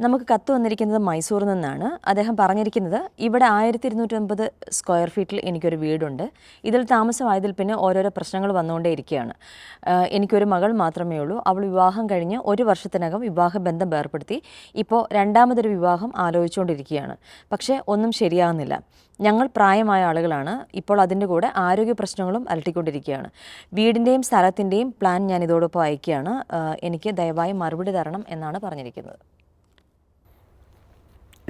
നമുക്ക് കത്ത് വന്നിരിക്കുന്നത് മൈസൂറിൽ നിന്നാണ്. അദ്ദേഹം പറഞ്ഞിരിക്കുന്നത് ഇവിടെ ആയിരത്തി ഇരുന്നൂറ്റമ്പത് സ്ക്വയർ ഫീറ്റിൽ എനിക്കൊരു വീടുണ്ട്. ഇതിൽ താമസമായതിൽ പിന്നെ ഓരോരോ പ്രശ്നങ്ങൾ വന്നുകൊണ്ടേ ഇരിക്കുകയാണ് എനിക്കൊരു മകൾ മാത്രമേ ഉള്ളൂ. അവൾ വിവാഹം കഴിഞ്ഞ് ഒരു വർഷത്തിനകം വിവാഹ ബന്ധം ഏർപ്പെടുത്തി. ഇപ്പോൾ രണ്ടാമതൊരു വിവാഹം ആലോചിച്ചുകൊണ്ടിരിക്കുകയാണ്. പക്ഷേ ഒന്നും ശരിയാകുന്നില്ല. ഞങ്ങൾ പ്രായമായ ആളുകളാണ്. ഇപ്പോൾ അതിന്റെ കൂടെ ആരോഗ്യ പ്രശ്നങ്ങളും അലട്ടിക്കൊണ്ടിരിക്കുകയാണ്. വീടിന്റെയും സ്ഥലത്തിന്റെയും പ്ലാൻ ഞാൻ ഇതോടൊപ്പം അയക്കുകയാണ്. എനിക്ക് ദയവായി മറുപടി തരണം എന്നാണ് പറഞ്ഞിരിക്കുന്നത്.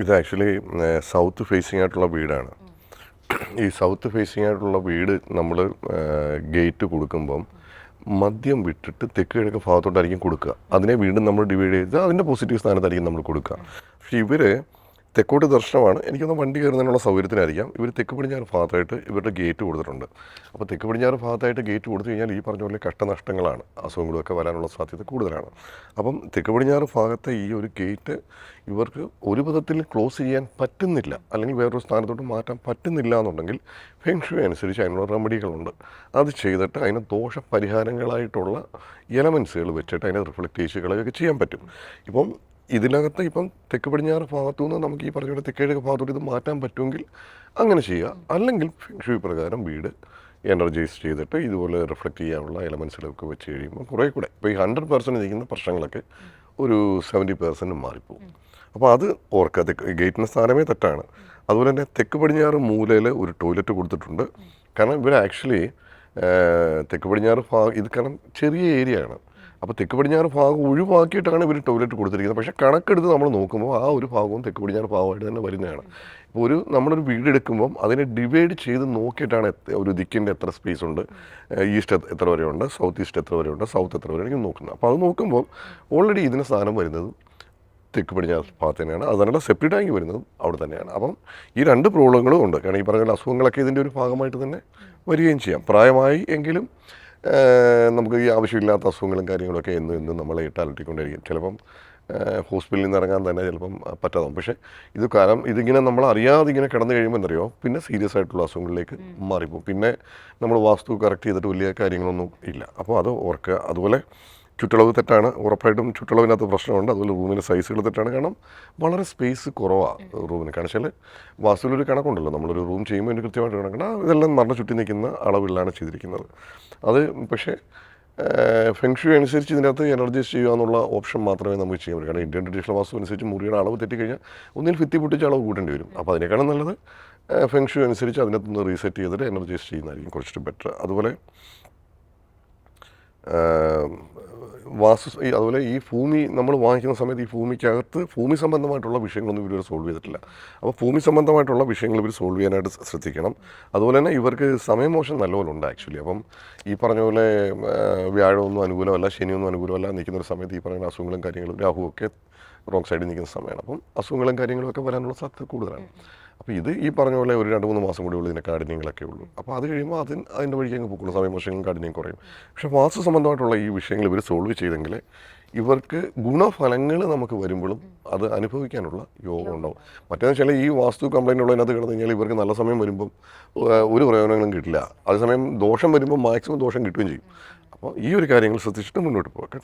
ഇത് ആക്ച്വലി സൗത്ത് ഫേസിംഗ് ആയിട്ടുള്ള വീടാണ്. ഈ സൗത്ത് ഫേസിംഗ് ആയിട്ടുള്ള വീട് നമ്മൾ ഗേറ്റ് കൊടുക്കുമ്പം മദ്യം വിട്ടിട്ട് തെക്ക് കിഴക്ക് ഭാഗത്തോട്ടായിരിക്കും കൊടുക്കുക. അതിനെ വീണ്ടും നമ്മൾ ഡിവൈഡ് ചെയ്ത് അതിന്റെ പോസിറ്റീവ് സ്ഥാനത്തായിരിക്കും നമ്മൾ കൊടുക്കുക. പക്ഷേ ഇവർ തെക്കോട്ട് ദർശനമാണ്. എനിക്കൊന്ന് വണ്ടി കയറുന്നതിനുള്ള സൗകര്യത്തിനായിരിക്കാം. ഇവർ തെക്ക് പടിഞ്ഞാറ് ഭാഗത്തായിട്ട് ഇവരുടെ ഗേറ്റ് കൊടുത്തിട്ടുണ്ട്. അപ്പോൾ തെക്ക് പടിഞ്ഞാറ് ഭാഗത്തായിട്ട് ഗേറ്റ് കൊടുത്തു കഴിഞ്ഞാൽ ഈ പറഞ്ഞ പോലെ കഷ്ടനഷ്ടങ്ങളാണ്. അസുഖങ്ങളൊക്കെ വരാനുള്ള സാധ്യത കൂടുതലാണ്. അപ്പം തെക്ക് പടിഞ്ഞാറ് ഭാഗത്തെ ഈ ഒരു ഗേറ്റ് ഇവർക്ക് ഒരു വിധത്തിൽ ക്ലോസ് ചെയ്യാൻ പറ്റുന്നില്ല. അല്ലെങ്കിൽ വേറൊരു സ്ഥാനത്തോട്ട് മാറ്റാൻ പറ്റുന്നില്ല എന്നുണ്ടെങ്കിൽ ഫെങ്ഷു അനുസരിച്ച് അതിനുള്ള റെമഡികളുണ്ട്. അത് ചെയ്തിട്ട് അതിന് ദോഷ പരിഹാരങ്ങളായിട്ടുള്ള എലമെൻസുകൾ വെച്ചിട്ട് അതിനെ റിഫ്ലക്റ്റ് കളയൊക്കെ ചെയ്യാൻ പറ്റും. ഇപ്പം ഇതിനകത്ത് ഇപ്പം തെക്ക് പടിഞ്ഞാറ് ഭാഗത്തു നിന്ന് നമുക്ക് ഈ പറഞ്ഞ പോലെ തെക്കേഴക്ക് ഭാഗത്തോട്ട് ഇത് മാറ്റാൻ പറ്റുമെങ്കിൽ അങ്ങനെ ചെയ്യുക. അല്ലെങ്കിൽ ഫെങ്ഷു പ്രകാരം വീട് എനർജൈസ് ചെയ്തിട്ട് ഇതുപോലെ റിഫ്ലക്റ്റ് ചെയ്യാനുള്ള എലമെൻസുകളൊക്കെ വെച്ച് കഴിയുമ്പോൾ കുറേ കൂടെ ഇപ്പോൾ ഈ ഹൺഡ്രഡ് പെർസെന്റ് ഇരിക്കുന്ന പ്രശ്നങ്ങളൊക്കെ ഒരു സെവന്റി പെർസെന്റ് മാറിപ്പോകും അപ്പോൾ അത് ഓർക്കുക. തെക്ക് ഗേറ്റിന്റെ സ്ഥാനമേ തെറ്റാണ്. അതുപോലെ തന്നെ തെക്ക് പടിഞ്ഞാറ് മൂലയിൽ ഒരു ടോയ്ലറ്റ് കൊടുത്തിട്ടുണ്ട്. കാരണം ഇവർ ആക്ച്വലി തെക്ക് പടിഞ്ഞാറ് ഭാഗം ഇത് കാരണം ചെറിയ ഏരിയ ആണ്. അപ്പോൾ തെക്ക് പടിഞ്ഞാറ് ഭാഗം ഒഴിവാക്കിയിട്ടാണ് ഇവർ ടോയ്ലറ്റ് കൊടുത്തിരിക്കുന്നത്. പക്ഷേ കണക്കെടുത്ത് നമ്മൾ നോക്കുമ്പോൾ ആ ഒരു ഭാഗവും തെക്ക് പടിഞ്ഞാറ് ഭാഗമായിട്ട് തന്നെ വരുന്നതാണ്. ഇപ്പോൾ ഒരു നമ്മളൊരു വീട് എടുക്കുമ്പം അതിനെ ഡിവൈഡ് ചെയ്ത് നോക്കിയിട്ടാണ് ഒരു ദിക്കിന്റെ എത്ര സ്പേസ് ഉണ്ട്. ഈസ്റ്റ് എത്ര വരെ ഉണ്ട് സൗത്ത് ഈസ്റ്റ് എത്ര വരെ ഉണ്ട് സൗത്ത് എത്ര വരെ നോക്കുന്നത്. അപ്പോൾ അത് നോക്കുമ്പോൾ ഓൾറെഡി ഇതിന് സ്ഥാനം വരുന്നത് തെക്ക് പടിഞ്ഞാറ് ഭാഗത്ത് തന്നെയാണ്. അതുതന്നെ സെപ്റ്റി ടാങ്ക് വരുന്നത് അവിടെ തന്നെയാണ്. അപ്പം ഈ രണ്ട് പ്രോബ്ലങ്ങളും ഉണ്ട്. കാരണം ഈ പറഞ്ഞ അസുഖങ്ങളൊക്കെ ഇതിന്റെ ഒരു ഭാഗമായിട്ട് തന്നെ വരികയും ചെയ്യാം. പ്രായമായി എങ്കിലും നമുക്ക് ഈ ആവശ്യമില്ലാത്ത അസുഖങ്ങളും കാര്യങ്ങളൊക്കെ എന്നും എന്നും നമ്മളെ ഇട്ട് അലട്ടിക്കൊണ്ടിരിക്കും. ചിലപ്പം ഹോസ്പിറ്റലിൽ നിന്ന് ഇറങ്ങാൻ തന്നെ ചിലപ്പം പറ്റാതാവും. പക്ഷേ ഇത് കാരണം ഇതിങ്ങനെ നമ്മൾ അറിയാതെ ഇങ്ങനെ കിടന്നു കഴിയുമ്പോൾ എന്തറിയോ പിന്നെ സീരിയസ് ആയിട്ടുള്ള അസുഖങ്ങളിലേക്ക് മാറിപ്പോകും പിന്നെ നമ്മൾ വാസ്തു കറക്റ്റ് ചെയ്തിട്ട് വലിയ കാര്യങ്ങളൊന്നും ഇല്ല. അപ്പോൾ അത് ഓർക്കുക. അതുപോലെ ചുറ്റളവ് തെറ്റാണ്. ഉറപ്പായിട്ടും ചുറ്റളവിനകത്ത് പ്രശ്നമുണ്ട്. അതുപോലെ റൂമിന്റെ സൈസുകൾ തെറ്റാണ്. കാരണം വളരെ സ്പേസ് കുറവാണ് റൂമിന്. കാരണം വെച്ചാൽ വാസ്തുവിലൊരു കണക്കുണ്ടല്ലോ. നമ്മളൊരു റൂം ചെയ്യുമ്പോൾ അതിന് കൃത്യമായിട്ട് കണക്കുണ്ട്. ഇതെല്ലാം മരണ ചുറ്റി നിൽക്കുന്ന അളവിലാണ് ചെയ്തിരിക്കുന്നത്. അത് പക്ഷേ ഫെങ്ഷു അനുസരിച്ച് ഇതിനകത്ത് എനർജൈസ് ചെയ്യുക എന്നുള്ള ഓപ്ഷൻ മാത്രമേ നമുക്ക് ചെയ്യാൻ പറ്റൂ. കാരണം ഇന്ത്യൻ ട്രഡീഷണൽ വാസ്തു അനുസരിച്ച് മുറിയുടെ അളവ് തെറ്റിക്കഴിഞ്ഞാൽ ഒന്നിൽ ഭിത്തി പൊട്ടിച്ച് അളവ് കൂട്ടേണ്ടി വരും. അപ്പോൾ അതിനേക്കാളും നല്ലത് ഫെങ്ഷു അനുസരിച്ച് അതിനകത്തുനിന്ന് റീസെറ്റ് ചെയ്തിട്ട് എനർജൈസ് ചെയ്യുന്നതായിരിക്കും കുറച്ചുകൂടി ബെറ്റർ. അതുപോലെ വാസ്തു അതുപോലെ ഈ ഭൂമി നമ്മൾ വാങ്ങിക്കുന്ന സമയത്ത് ഈ ഭൂമിക്കകത്ത് ഭൂമി സംബന്ധമായിട്ടുള്ള വിഷയങ്ങളൊന്നും ഇവർ സോൾവ് ചെയ്തിട്ടില്ല. അപ്പോൾ ഭൂമി സംബന്ധമായിട്ടുള്ള വിഷയങ്ങൾ ഇവർ സോൾവ് ചെയ്യാനായിട്ട് ശ്രദ്ധിക്കണം. അതുപോലെ തന്നെ ഇവർക്ക് സമയമോശം നല്ലപോലെ ഉണ്ട് ആക്ച്വലി അപ്പം ഈ പറഞ്ഞ പോലെ വ്യാഴമൊന്നും അനുകൂലമല്ല ശനിയൊന്നും അനുകൂലമല്ല നിൽക്കുന്ന ഒരു സമയത്ത് ഈ പറയുന്ന അസുഖങ്ങളും കാര്യങ്ങളും രാഹുവൊക്കെ റോങ് സൈഡിൽ നിൽക്കുന്ന സമയമാണ്. അപ്പം അസുഖങ്ങളും കാര്യങ്ങളും ഒക്കെ വരാനുള്ള സാധ്യത കൂടുതലാണ്. അപ്പോൾ ഇത് ഈ പറഞ്ഞ പോലെ ഒരു രണ്ട് മൂന്ന് മാസം കൂടി ഉള്ളൂ ഇതിന്റെ കാഠിന്യങ്ങളൊക്കെ ഉള്ളൂ. അപ്പോൾ അത് കഴിയുമ്പോൾ അതിന് അതിന്റെ വഴിക്ക് അങ്ങ് പൊക്കുള്ളൂ സമയമോശങ്ങളും കാഠിന്യം കുറയും. പക്ഷേ വാസ്തു സംബന്ധമായിട്ടുള്ള ഈ വിഷയങ്ങൾ ഇവർ സോൾവ് ചെയ്തെങ്കിൽ ഇവർക്ക് ഗുണഫലങ്ങൾ നമുക്ക് വരുമ്പോഴും അത് അനുഭവിക്കാനുള്ള യോഗം ഉണ്ടാവും. മറ്റേന്ന് വെച്ചാൽ ഈ വാസ്തു കംപ്ലൈന്റ് ഉള്ളതിനകത്ത് കിടന്നു കഴിഞ്ഞാൽ ഇവർക്ക് നല്ല സമയം വരുമ്പം ഒരു പ്രയോജനങ്ങളും കിട്ടില്ല. അതേസമയം ദോഷം വരുമ്പോൾ മാക്സിമം ദോഷം കിട്ടുകയും ചെയ്യും. അപ്പോൾ ഈ ഒരു കാര്യങ്ങൾ ശ്രദ്ധിച്ചിട്ട് മുന്നോട്ട് പോകാം കേട്ടോ.